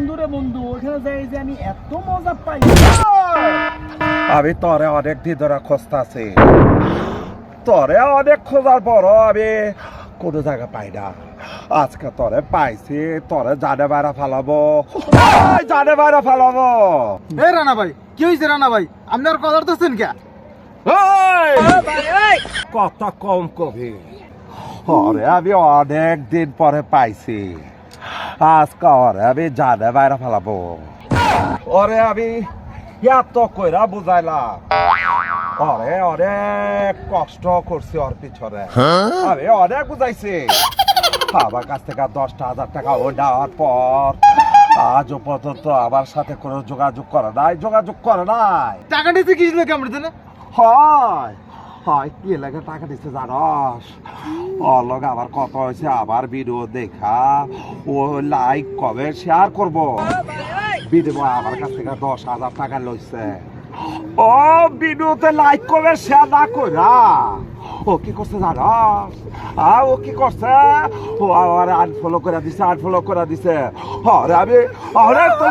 বন্ধু রে বন্ধু ওখানে যাই যে আমি এত মজা পাই। আমি তরে অনেক দিন ধরে খুঁজতাছি। তরে অনেক খোঁজার পর আমি কোনো জায়গা পাই না। আজকে তরে পাইছি তরে জানে বাইরা ফালাবো। এই, জানে বাইরা ফালাবো। এ রানা ভাই কি হয়েছে রানা ভাই? আপনার কথা ধরতেছেন কে? কত কম কবি। ওরে আমি অনেক দিন পরে পাইছি। আজকে ওরে আমি জানে বাইরে ফেলাবো। ওরে আমি এত কইরা বুঝাইলাম। ওরে অনেক কষ্ট করছি ওর পিছনে। আমি অনেক বুঝাইছি। আমার কাছ থেকে দশটা হাজার টাকা ও নেওয়ার পর আজও পর্যন্ত আমার সাথে কোনো যোগাযোগ করে নাই যোগাযোগ করে নাই। টাকা নিতে কি ছিল কেমন হয়। হয় টাকা দিচ্ছে জানস? আবার হয়েছে, আবার দেখা। ও লাইক কবে শেয়ার আমার কাছ থেকে দশ হাজার টাকা লইছে। ও লাইক কবে শেয়ার না ও করছে জানস? ও কি করছে? ও আনফলো করে দিছে করে দিছে। আরে আমি তো